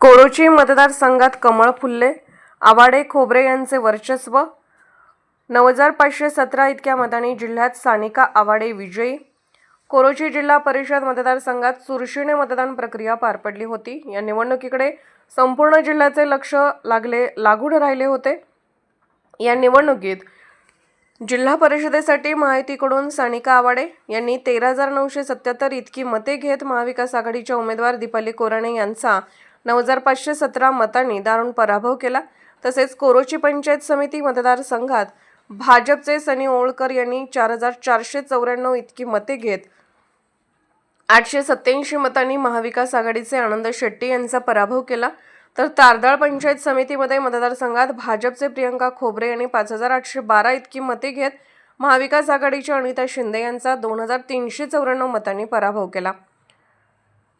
कोरोची मतदारसंघात कमळ फुलले. आवाडे खोबरे यांचे वर्चस्व. नऊ हजार पाचशे सतरा इतक्या मतांनी जिल्ह्यात सानिका आवाडे विजयी. कोरोची जिल्हा परिषद मतदारसंघात चुरशीने मतदान प्रक्रिया पार पडली होती. या निवडणुकीकडे संपूर्ण जिल्ह्याचे लक्ष लागले लागून राहिले होते. या निवडणुकीत जिल्हा परिषदेसाठी माहितीकडून सानिका आवाडे यांनी तेरा हजार नऊशे सत्याहत्तर इतकी मते घेत महाविकास आघाडीच्या उमेदवार दीपाली कोराणे यांचा नऊ हजार पाचशे सतरा मतांनी दारुण पराभव केला. तसेच कोरोची पंचायत समिती मतदारसंघात भाजपचे सनी ओळकर यांनी चार हजार चारशे चौऱ्याण्णव इतकी मते घेत आठशे सत्याऐंशी मतांनी महाविकास आघाडीचे आनंद शेट्टी यांचा पराभव केला. तर तारदाळ पंचायत समितीमध्ये मतदारसंघात भाजपचे प्रियंका खोबरे यांनी पाच हजार आठशे बारा इतकी मते घेत महाविकास आघाडीच्या अनिता शिंदे यांचा दोन हजार तीनशे चौऱ्याण्णव मतांनी पराभव केला.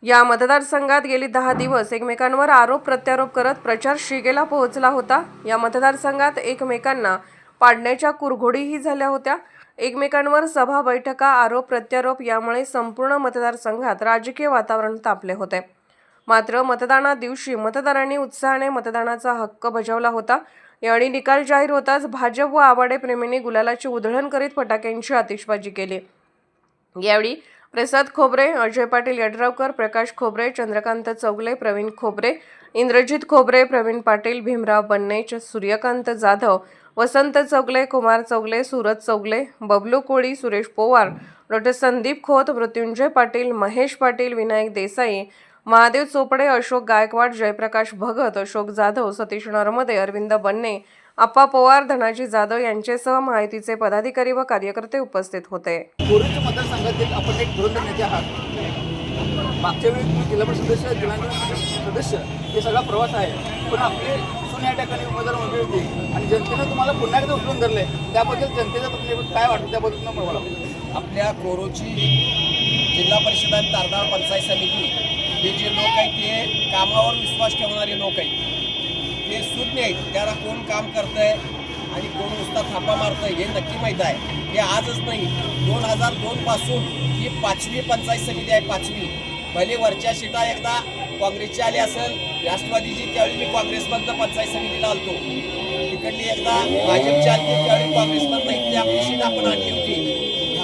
या मतदारसंघात गेली दहा दिवस एकमेकांवर आरोप प्रत्यारोप करत प्रचार शिगेला पोहोचला होता. या मतदारसंघात एकमेकांना पाडण्याच्या कुरघोडीही झाल्या होत्या. एकमेकांवर सभा बैठका आरोप प्रत्यारोप यामुळे संपूर्ण मतदारसंघात राजकीय वातावरण तापले होते. मात्र मतदाना दिवशी मतदारांनी उत्साहाने मतदानाचा हक्क बजावला होता. यावेळी निकाल जाहीर होताच भाजप व आवाडे प्रेमींनी गुलालाची उधळण करीत फटाक्यांची आतिषबाजी केली. यावेळी प्रसाद खोबरे अजय पाटील यड्रावकर प्रकाश खोबरे चंद्रकांत चौगले प्रवीण खोबरे इंद्रजित खोबरे प्रवीण पाटील भीमराव बन्नेच सूर्यकांत जाधव वसंत चौगले कुमार चौगले सूरज चौगले बबलू कोळी सुरेश पोवार डॉक्टर संदीप खोत मृत्युंजय पाटील महेश पाटील विनायक देसाई महादेव चोपडे अशोक गायकवाड जयप्रकाश भगत अशोक जाधव सतीश नरमदे अरविंद बन्ने अप्पा पवार धनाजी जाधव यांच्यासह माहितीचे पदाधिकारी व कार्यकर्ते उपस्थित होते. मतदारसंघातील आपण एक धुरंधर नेते आहात. मागच्या वेळी तुम्ही जिल्हा परिषद सदस्य जिल्हा परिषद सदस्य हे सगळा प्रवास आहे. पण आपले सून या ठिकाणी उमेदवार उभी होती. आणि जनतेनं तुम्हाला पुन्हा एकदा उचलून धरले त्याबद्दल जनतेचा प्रतिनिधी काय वाटतं? त्याबद्दल तुम्हाला बोला. आपल्या कोरोची जिल्हा परिषद आणि तारदाळ पंचायत समिती हे जे लोक आहेत ते कामावर विश्वास ठेवणारे लोक आहेत. सुज्ञ आहेत. त्याला कोण काम करतंय आणि कोण नुसता थापा मारतंय हे नक्की माहीत आहे. हे आजच नाही दोन हजार दोनपासून ही पाचवी पंचायत समिती आहे पाचवी. भले वरच्या शिटा एकदा काँग्रेसची आली असेल राष्ट्रवादीची त्यावेळी मी काँग्रेसमधनं पंचायत समितीला आलतो. तिकडली एकदा भाजपची आली त्यावेळी काँग्रेसमधनं इथली आपली शीट आपण आणली होती.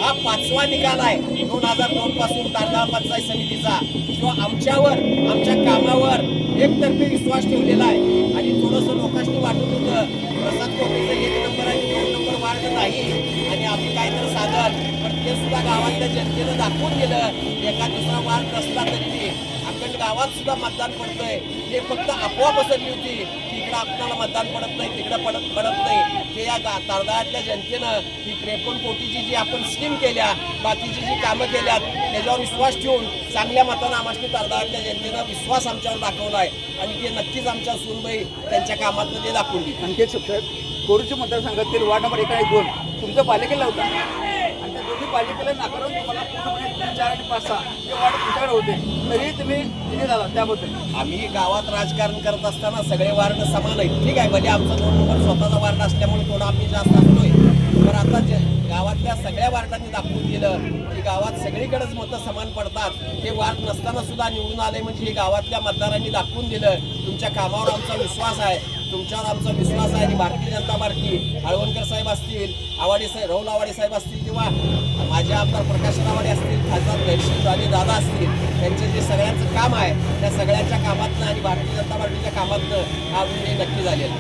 हा पाचवा निकाल आहे. दोन हजार दोन पासून तारदाळ पंचायत समितीचा. किंवा आमच्यावर आमच्या कामावर एकतर्फी विश्वास ठेवलेला आहे. आणि थोडंसं लोकांनी वाटत होतं प्रसाद कोटेचं एक नंबर आणि दोन नंबर वार्ड नाही. आणि आम्ही काय तर साधन पण ते सुद्धा गावातल्या जनतेनं दाखवून दिलं. एका दुसरा मार्ग नसला तरी बी. अखंड गावात सुद्धा मतदान पडतंय. ते फक्त अफवा पसरली होती इकडं आपल्याला मतदान पडत नाही तिकडं पडत पडत नाही. ते या तारदाळातल्या जनतेनं ही त्रेपन्न कोटीची जी आपण स्कीम केल्या बाकीची जी कामं केल्यात त्याच्यावर विश्वास ठेवून चांगल्या मतानं आम्हाला तारदाळातल्या जनतेनं विश्वास आमच्यावर दाखवला आहे. आणि ते नक्कीच आमच्या सुनबाई त्यांच्या कामातनं ते दाखवून दिली आणखी एक कोरूच्या मतदारसंघातील वार्ड नंबर एक आणि दोन तुमच्या पालिकेला होता. आणि त्या दोन्ही पालिकेला नाकारून तुम्हाला पूर्णपणे तीन चार आणि पाच सहा हे वार्ड तुमच्याकडे होते. तरी तुम्ही तिथे झाला त्याबद्दल. आम्ही गावात राजकारण करत असताना सगळे वार्ड समान आहेत. ठीक आहे म्हणजे आमचा दोन नंबर स्वतःचा वार्ड असल्यामुळे थोडा आम्ही जास्त असतोय तर आता जे गावातल्या सगळ्या वार्डांनी दाखवून दिलं की गावात सगळीकडेच मतं समान पडतात. हे वार्ड नसताना सुद्धा निवडून आले म्हणजे हे गावातल्या मतदारांनी दाखवून दिलं. तुमच्या कामावर आमचा विश्वास आहे. तुमच्यावर आमचा विश्वास आहे आणि भारतीय जनता पार्टी हळवणकर साहेब असतील आवाडे साहेब राहुल आवाडे साहेब असतील किंवा माझे आमदार प्रकाश आवाडे असतील खासदार धैर्यशील आणि दादा असतील त्यांचे जे सगळ्यांचं काम आहे त्या सगळ्यांच्या कामातनं आणि भारतीय जनता पार्टीच्या कामातनं हा विजय नक्की झालेला